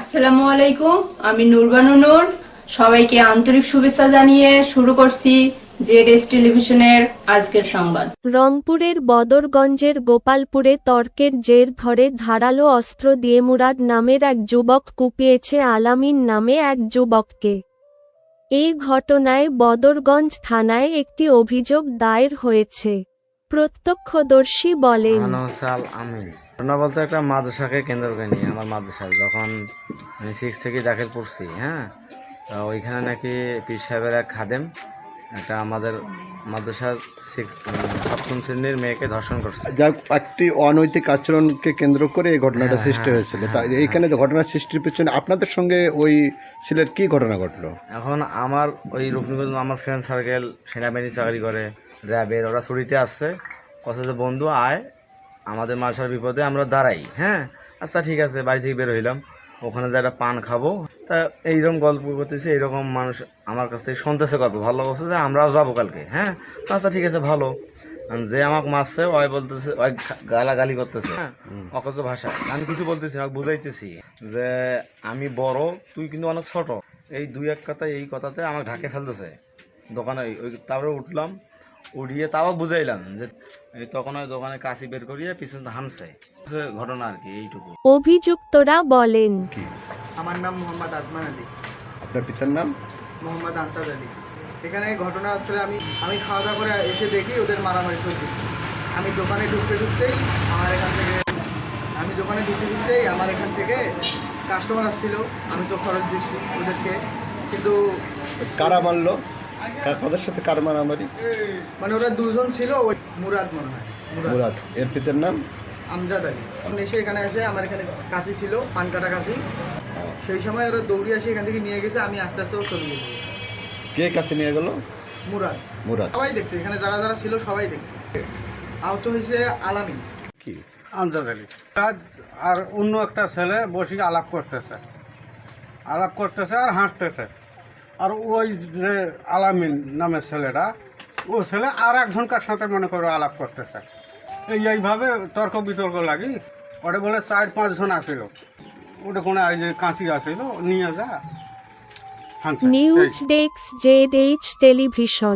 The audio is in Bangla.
আসসালামু আলাইকুম আমি নুরবানু নূর। সবাইকে আন্তরিক শুভেচ্ছা জানিয়ে শুরু করছি জেড টেলিভিশনের আজকের সংবাদ। রংপুরের বদরগঞ্জের গোপালপুরে তর্কের জের ধরে ধারালো অস্ত্র দিয়ে মুরাদ নামের এক যুবক কুপিয়েছে আলামিন নামে এক যুবককে। এই ঘটনায় বদরগঞ্জ থানায় একটি অভিযোগ দায়ের হয়েছে। প্রত্যক্ষদর্শী বলেন ঘটনা বলতে একটা মাদ্রাসাকে কেন্দ্র করে নিয়ে আমার মাদ্রাসায় যখন আমি সিক্স থেকে দাখিল পড়ছি হ্যাঁ তো ওইখানে নাকি পীর সাহেবের এক খাদেম একটা আমাদের মাদ্রাসার সিক্স সপ্তম শ্রেণির মেয়েকে ধর্ষণ করছে। যাক একটি অনৈতিক আচরণকে কেন্দ্র করে এই ঘটনাটা সৃষ্টি হয়েছিল। তা এইখানে যে ঘটনা সৃষ্টির পেছনে আপনাদের সঙ্গে ওই ছেলের কি ঘটনা ঘটলো? এখন আমার ওই রূপনগঞ্জ আমার ফ্রেন্ড সার্কেল সেনাবাহিনী চাকরি করে র্যাবের ওরা ছুটিতে আসছে। কথা যে বন্ধু আয় আমাদের মাসার বিপদে আমরা দাঁড়াই হ্যাঁ? আচ্ছা ঠিক আছে বাড়ি থেকে বের হইলাম। ওখানে যে একটা পান খাব। তা এইরকম গল্প করতেছে এইরকম মানুষ আমার কাছ থেকে শুনতেছে গল্প। ভালো লাগছে যে আমরাও যাব কালকে হ্যাঁ? আচ্ছা ঠিক আছে ভালো। যে আমাকে মারছে ওই বলতেছে ওই গালাগালি করতেছে। হ্যাঁ। অকচ ভাষা। আমি কিছু বলতেছি আমাকে বুঝাইতেছি। যে আমি বড় তুই কিন্তু অনেক ছোট। এই দুই এক কথা এই কথাতে আমাকে ঢাকে ফেলতেছে। দোকানে ওই- তারপরে উঠলাম উঠিয়ে তাও বুঝাইলাম যে তখন ওই দোকানে কাশি বের করিয়ে পিছনে হামছে ঘটনা আর কি এইটুকু। অভিযুক্তরা বলেন। আমার নাম মোহাম্মদ আজমান আলী। আপনার পিতার নাম? মোহাম্মদ আন্তাজ আলী। এখানে ঘটনা আসলে আমি আমি খাওয়া দাওয়া করে এসে দেখি ওদের মারামারি চলতেছে। আমি দোকানে ঢুকতে ঢুকতেই আমার এখান থেকে আমি দোকানে ঢুকতে ঢুকতেই আমার এখান থেকে কাস্টমার আসছিল। আমি তো খরচ দিচ্ছি ওদেরকে। কিন্তু কারা মারলো? কাদের সাথে কার মারামারি? মানে ওরা দুজন ছিল ওই মুরাদ মনে হয়। মুরাদ। এর পিতার নাম? আমজাদ আলী। এসে এখানে এসে আমার এখানে কাশি ছিল পান কাটা কাশি। সেই সময় ওরা দৌড়ে এসে এখান থেকে নিয়ে গেছে আমি আস্তে আস্তে চলে গেছি। কে কাছে নিয়ে গেল? মুরাদ। মুরাদ। সবাই দেখছে এখানে যারা যারা ছিল সবাই দেখছে। আহত হয়েছে আলামিন। কি? আমজাদ আলী। কাজ আর অন্য একটা ছেলে বসে আলাপ করতেছে। আলাপ করতেছে আর হাঁটতেছে আর ওই যে আলামিন নামের ছেলেটা ও ছেলে আর একজনকার সাথে মনে করো আলাপ করতেছে। এই এইভাবে তর্ক বিতর্ক লাগি ওটা বলে চার পাঁচজন আসিল। ওটা কোনো এই যে কাঁচি আসিল নিয়ে যা। News desk Z H television